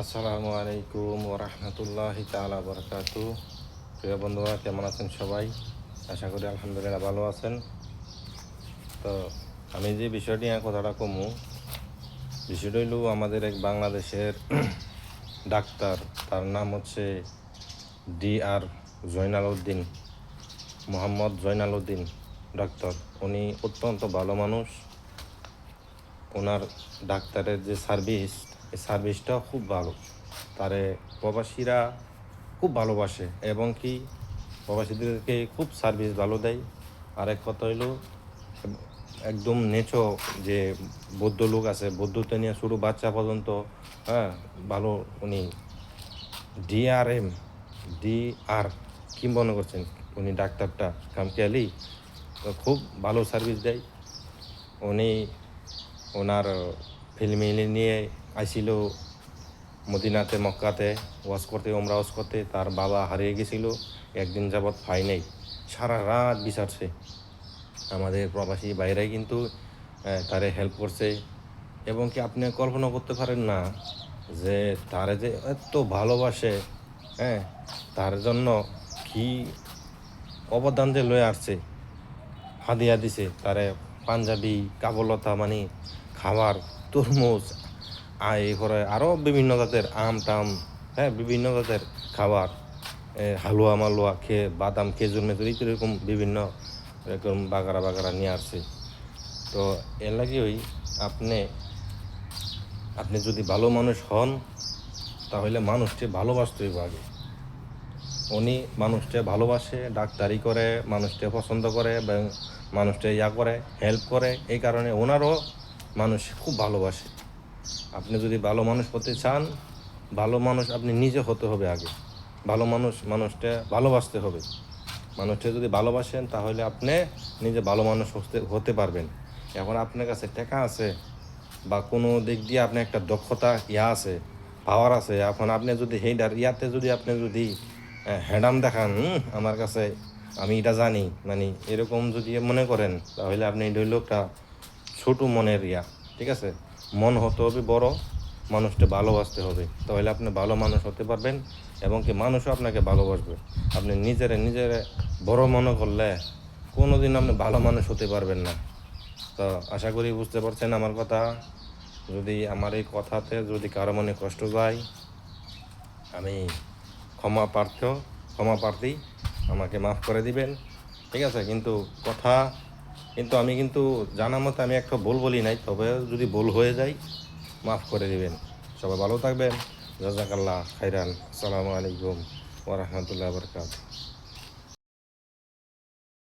আসসালামু আলাইকুম ওরহমতুল্লাহ তালা বরকাতু প্রিয় বন্ধুরা কেমন আছেন সবাই আশা করি আলহামদুলিল্লাহ ভালো আছেন তো আমি যে বিষয়টি নিয়ে কথাটা কমু বিষয়টি হইল আমাদের এক বাংলাদেশের ডাক্তার তার নাম হচ্ছে D R Zainal Uddin Mohammad Zainal Uddin doctor উনি অত্যন্ত ভালো মানুষ ওনার ডাক্তারের যে সার্ভিস সার্ভিসটা খুব ভালো। তারে প্রবাসীরা খুব ভালোবাসে এবং কি প্রবাসীদেরকে খুব সার্ভিস ভালো দেয়। আরেক কথা হইল, একদম নেচো যে বৌদ্ধ লোক আছে বৌদ্ধতে নিয়ে শুরু বাচ্চা পর্যন্ত হ্যাঁ ভালো উনি ডিআরএম ডিআর কি মনে করছেন উনি ডাক্তারটা? কামকেয়ালি খুব ভালো সার্ভিস দেয়। উনি ওনার ফিল্মি নিয়ে আইছিল মদিনাতে, মক্কাতে ওয়াশ করতে ওমরা ওয়াশ করতে। তার বাবা হারিয়ে গেছিল, একদিন যাবৎ পাই নেই। সারা রাত বিচারছে আমাদের প্রবাসী বাইরে কিন্তু তারে হেল্প করছে। এবং কি আপনি কল্পনা করতে পারেন না যে তারে যে এত ভালোবাসে হ্যাঁ তার জন্য কি অবদান যে লয়ে আসছে হাদিয়া দিছে। তারে পাঞ্জাবি, কাবলতা মানে খাবার তরমুজ করে আরও বিভিন্ন জাতের আম টাম হ্যাঁ বিভিন্ন জাতের খাবার হালুয়া মালুয়া খেয়ে বাদাম খেজুর মেজুর এই এরকম বিভিন্ন এরকম বাগারা বাগারা নিয়ে আসছে তো এর লাগে ওই আপনি আপনি যদি ভালো মানুষ হন, তাহলে মানুষকে ভালোবাসতে হইব আগে। উনি মানুষকে ভালোবাসে, ডাক্তারি করে, মানুষকে পছন্দ করে এবং মানুষকে ইয়া করে হেল্প করে, এই কারণে ওনারও মানুষ খুব ভালোবাসে। আপনি যদি ভালো মানুষ হতে চান ভালো মানুষ আপনি নিজে হতে হবে আগে। ভালো মানুষ মানুষটা ভালোবাসতে হবে। মানুষটা যদি ভালোবাসেন তাহলে আপনি নিজে ভালো মানুষ হতে হতে পারবেন। এখন আপনার কাছে টাকা আছে বা কোনো দিক দিয়ে আপনার একটা দক্ষতা ইয়া আছে পাওয়ার আছে এখন আপনি যদি সেইটার ইয়াতে যদি আপনি যদি হ্যাডাম দেখান "হুম, আমার কাছে আমি এটা জানি। মানে এরকম যদি মনে করেন তাহলে আপনি এটা হইল একটা ছোট মনের ইয়া ঠিক আছে? মন হতে হবে বড়, মানুষকে ভালোবাসতে হবে। তাহলে আপনি ভালো মানুষ হতে পারবেন এবং কি মানুষও আপনাকে ভালোবাসবে। আপনি নিজেরে নিজেরে বড় মনে করলে কোনো দিন আপনি ভালো মানুষ হতে পারবেন না। তো আশা করি বুঝতে পারছেন আমার কথা। যদি আমার এই কথাতে যদি কারও মনে কষ্ট যায়, আমি ক্ষমা প্রার্থ, ক্ষমা প্রার্থী, আমাকে মাফ করে দিবেন। ঠিক আছে, কিন্তু কথা কিন্তু আমি কিন্তু জানা মতো আমি একটা ভুল বলি নাই, তবে যদি ভুল হয়ে যায়, মাফ করে দেবেন। সবাই ভালো থাকবেন। জাজাকাল্লাহ খাইরান। আসসালামু আলাইকুম ওরহমতুল্লাহ বরকাত